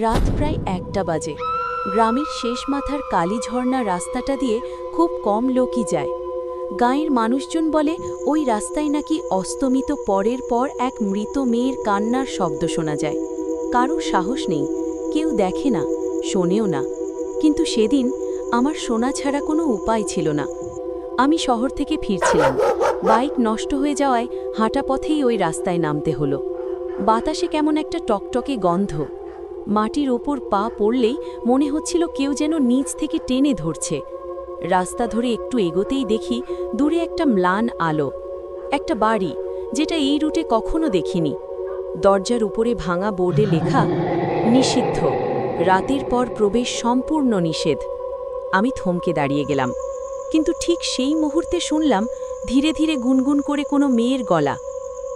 রাত প্রায় একটা বাজে। গ্রামের শেষ মাথার কালী ঝর্ণা রাস্তাটা দিয়ে খুব কম লোকই যায়। গাঁয়ের মানুষজন বলে, ওই রাস্তায় নাকি অস্তমিত পরের পর এক মৃত মেয়ের কান্নার শব্দ শোনা যায়। কারও সাহস নেই, কেউ দেখে না, শোনেও না। কিন্তু সেদিন আমার শোনা ছাড়া কোনো উপায় ছিল না। আমি শহর থেকে ফিরছিলাম। বাইক নষ্ট হয়ে যাওয়ায় হাঁটা পথেই ওই রাস্তায় নামতে হলো। বাতাসে কেমন একটা টকটকে গন্ধ। মাটির ওপর পা পড়লেই মনে হচ্ছিল কেউ যেন নিচ থেকে টেনে ধরছে। রাস্তা ধরে একটু এগোতেই দেখি দূরে একটা ম্লান আলো, একটা বাড়ি, যেটা এই রুটে কখনো দেখিনি। দরজার উপরে ভাঙা বোর্ডে লেখা, নিষিদ্ধ। রাতের পর প্রবেশ সম্পূর্ণ নিষেধ। আমি থমকে দাঁড়িয়ে গেলাম, কিন্তু ঠিক সেই মুহূর্তে শুনলাম ধীরে ধীরে গুনগুন করে কোনো মেয়ের গলা,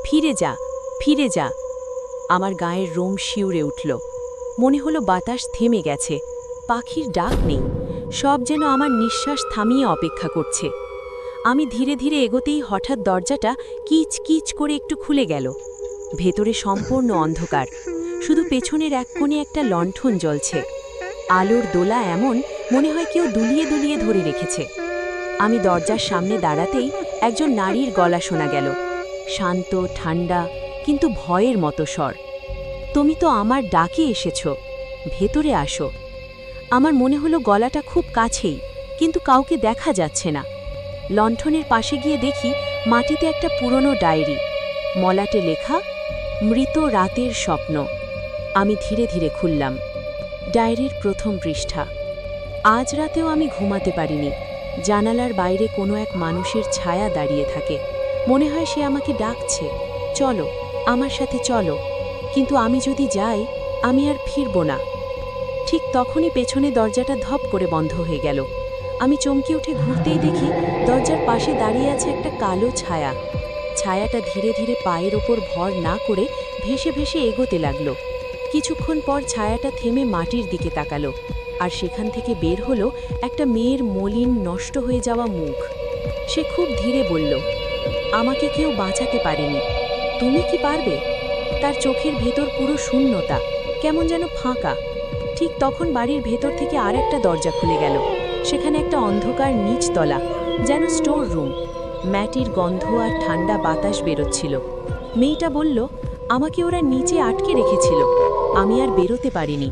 ফিরে যা ফিরে যা। আমার গায়ের রোম শিউরে উঠল। মনে হলো বাতাস থেমে গেছে। পাখির ডাক নেই। সব যেন আমার নিঃশ্বাস থামিয়ে অপেক্ষা করছে। আমি ধীরে ধীরে এগোতেই হঠাৎ দরজাটা কিচ কিচ করে একটু খুলে গেল। ভেতরে সম্পূর্ণ অন্ধকার। শুধু পেছনের এক কোণে একটা লণ্ঠন জ্বলছে। আলোর দোলা এমন, মনে হয় কেউ দুলিয়ে দুলিয়ে ধরে রেখেছে। আমি দরজার সামনে দাঁড়াতেই একজন নারীর গলা শোনা গেল। শান্ত ঠান্ডা কিন্তু ভয়ের মতো স্বর। তুমি তো আমার ডাকে এসেছ। ভেতরে আসো। আমার মনে হলো গলাটা খুব কাছেই, কিন্তু কাউকে দেখা যাচ্ছে না। লণ্ঠনের পাশে গিয়ে দেখি মাটিতে একটা পুরনো ডায়েরি, মলাটে লেখা, মৃত রাতের স্বপ্ন। আমি ধীরে ধীরে খুললাম। ডায়েরির প্রথম পৃষ্ঠা। আজ রাতেও আমি ঘুমাতে পারিনি। জানালার বাইরে কোনো এক মানুষের ছায়া দাঁড়িয়ে থাকে। মনে হয় সে আমাকে ডাকছে। চলো, আমার সাথে চলো। কিন্তু আমি যদি যাই, আমি আর ফিরব না। ঠিক তখনই পেছনে দরজাটা ধপ করে বন্ধ হয়ে গেল। আমি চমকে উঠে ঘুরতেই দেখি দরজার পাশে দাঁড়িয়ে আছে একটা কালো ছায়া। ছায়াটা ধীরে ধীরে পায়ের ওপর ভর না করে ভেসে ভেসে এগোতে লাগল। কিছুক্ষণ পর ছায়াটা থেমে মাটির দিকে তাকালো আর সেখান থেকে বের হলো একটা মেয়ের মলিন নষ্ট হয়ে যাওয়া মুখ। সে খুব ধীরে বলল, আমাকে কেউ বাঁচাতে পারেনি। তুমি কি পারবে? তার চোখের ভেতর পুরো শূন্যতা, কেমন যেন ফাঁকা। ঠিক তখন বাড়ির ভেতর থেকে আর একটা দরজা খুলে গেল। সেখানে একটা অন্ধকার নিচতলা, যেন স্টোর রুম। ম্যাটির গন্ধ আর ঠান্ডা বাতাস বেরোচ্ছিল। মেয়েটা বলল, আমাকে ওরা নিচে আটকে রেখেছিল। আমি আর বেরোতে পারিনি।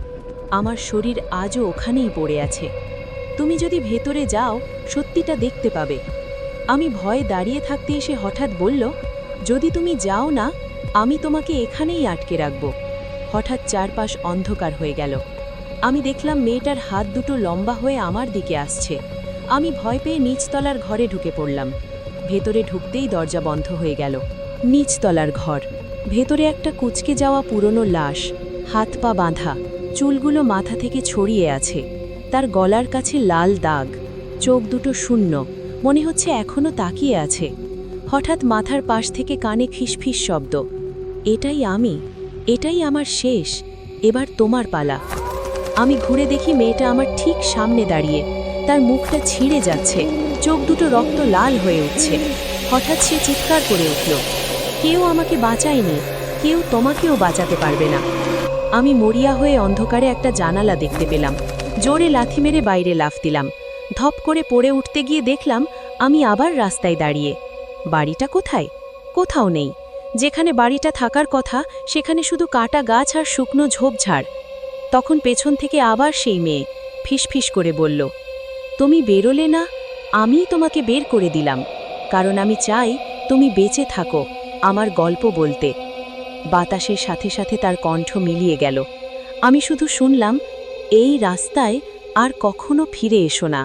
আমার শরীর আজও ওখানেই পড়ে আছে। তুমি যদি ভেতরে যাও, সত্যিটা দেখতে পাবে। আমি ভয়ে দাঁড়িয়ে থাকতে এসে হঠাৎ বলল, যদি তুমি যাও না আমি তোমাকে এখানেই আটকে রাখব। হঠাৎ চারপাশ অন্ধকার হয়ে গেল। আমি দেখলাম মেয়েটার হাত দুটো লম্বা হয়ে আমার দিকে আসছে। আমি ভয় পেয়ে নিচতলার ঘরে ঢুকে পড়লাম। ভেতরে ঢুকতেই দরজা বন্ধ হয়ে গেল। নিচতলার ঘর। ভেতরে একটা কুচকে যাওয়া পুরনো লাশ, হাত পা বাঁধা, চুলগুলো মাথা থেকে ছড়িয়ে আছে। তার গলার কাছে লাল দাগ। চোখ দুটো শূন্য। মনে হচ্ছে এখনও তাকিয়ে আছে। হঠাৎ মাথার পাশ থেকে কানে ফিসফিস শব্দ। এটাই আমি, এটাই আমার শেষ, এবার তোমার পালা। আমি ঘুরে দেখি মেয়েটা আমার ঠিক সামনে দাঁড়িয়ে, তার মুখটা ছিঁড়ে যাচ্ছে, চোখ দুটো রক্ত লাল হয়ে উঠছে। হঠাৎ সে চিৎকার করে উঠল, কেউ আমাকে বাঁচায়নি, কেউ তোমাকেও বাঁচাতে পারবে না। আমি মরিয়া হয়ে অন্ধকারে একটা জানালা দেখতে পেলাম, জোরে লাথি মেরে বাইরে লাফ দিলাম, ধপ করে পড়ে উঠতে গিয়ে দেখলাম আমি আবার রাস্তায় দাঁড়িয়ে। বাড়িটা কোথায়? কোথাও নেই। যেখানে বাড়িটা থাকার কথা, সেখানে শুধু কাটা গাছ আর শুকনো ঝোপঝাড় তখন পেছন থেকে আবার সেই মেয়ে ফিসফিস করে বলল, তুমি বেরোলে না, আমিই তোমাকে বের করে দিলাম। কারণ আমি চাই তুমি বেঁচে থাকো আমার গল্প বলতে। বাতাসের সাথে সাথে তার কণ্ঠ মিলিয়ে গেল, আমি শুধু শুনলাম, এই রাস্তায় আর কখনো ফিরে এসো না।